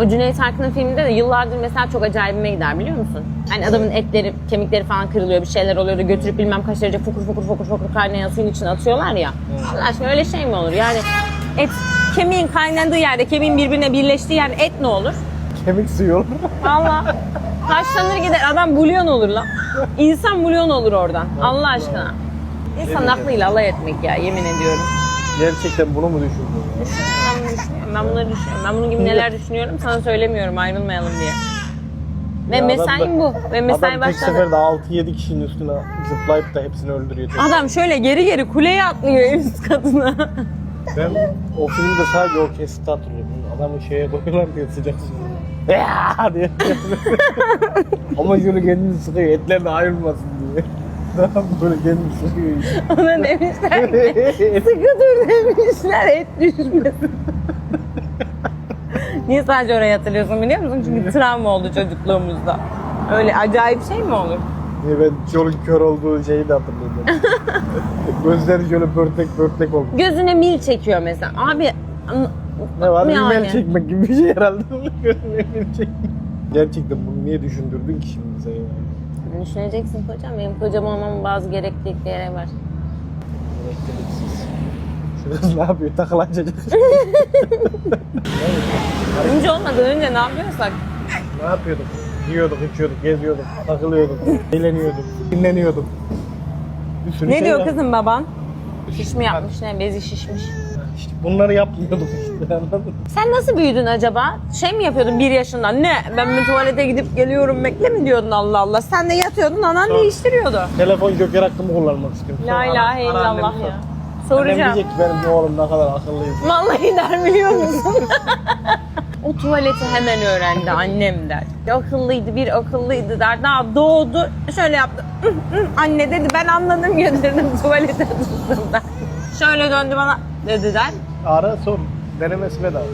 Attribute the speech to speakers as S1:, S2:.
S1: O Cüneyt Arkın'ın filminde de yıllardır mesela çok acayibime gider biliyor musun? Hani adamın etleri, kemikleri falan kırılıyor, bir şeyler oluyor da götürüp bilmem kaç derece fokur fokur fokur fokur kaynayan suyun içine atıyorlar ya. Allah aşkına öyle şey mi olur? Yani et, kemiğin kaynandığı yerde, kemiğin birbirine birleştiği yerde et ne olur?
S2: Kemik suyu olur.
S1: Valla. Taşlanır gider. Adam bulyon olur lan. İnsan bulyon olur oradan. Allah aşkına. İnsan aklıyla alay etmek ya yemin ediyorum.
S2: Gerçekten bunu mu düşündün?
S1: Ben bunu düşünüyorum. Ben bunları düşünüyorum. Ben bunun gibi neler düşünüyorum sana söylemiyorum ayrılmayalım diye. Ve
S2: Ya adam da-
S1: bu. Ve mesai
S2: Adam tek
S1: başladı.
S2: seferde 6-7 kişinin üstüne zıplayıp da hepsini öldürüyor.
S1: Adam şöyle geri geri kuleye atlıyor en üst katına.
S2: Ben o filmde sadece o kesiti hatırlıyorum. Adamı şeye koyuyorlar diye sıcak suya. Ya diye. Ama şöyle kendini sıkıyor. Etler de ayrılmasın. Daha böyle sıkıyor.
S1: Ona demişler ki sıkı dur demişler et düşmesin. Niye sadece orayı hatırlıyorsun biliyor musun? Çünkü travma oldu çocukluğumuzda. Öyle acayip şey mi olur?
S2: Diye ben yolun kör olduğu şeyi de hatırlıyorum. Gözleri şöyle börtek börtek oldu.
S1: Gözüne mil çekiyor mesela. Abi
S2: Ne var?
S1: Yani.
S2: Rimel çekmek gibi bir şey herhalde. Gözüne rimel çekmek. Gerçekten bunu niye düşündürdün ki şimdi sen ya?
S1: Düşüneceksin kocam. Benim kocam olmamın bazı gereklilikleri var.
S2: Elektriksiz. Şurası ne yapıyor? Takılacak.
S1: Önce olmadan önce ne yapıyorsak
S2: ne yapıyorduk? Yiyorduk, içiyorduk, geziyorduk, takılıyorduk, eğleniyorduk, dinleniyorduk. Bir sürü
S1: Ne
S2: şey
S1: diyor kızım baban? Şiş mi yapmış ne? Bezi şişmiş.
S2: İşte bunları yapmıyorduk işte anladın mı?
S1: Sen nasıl büyüdün acaba? Şey mi yapıyordun bir yaşından? Ne? Ben bir tuvalete gidip geliyorum bekle mi diyordun Allah Allah? Sen de yatıyordun anan
S2: Tamam.
S1: değiştiriyordu.
S2: Telefon joker hakkımı kullanmak istiyorum.
S1: La
S2: Sonra
S1: ilahe
S2: ana- anneannem
S1: illallah
S2: sor.
S1: ya.
S2: Annem
S1: Soracağım.
S2: diyecek ki benim oğlum ne kadar akıllıyız.
S1: Vallahi der biliyor musun? o tuvaleti hemen öğrendi annem der. Akıllıydı bir akıllıydı der. Daha doğdu şöyle yaptı. Anne dedi ben anladım götürdüm tuvalete tuttum der. Şöyle döndü bana dedi der.
S2: Ara sor. Denemesi bedava.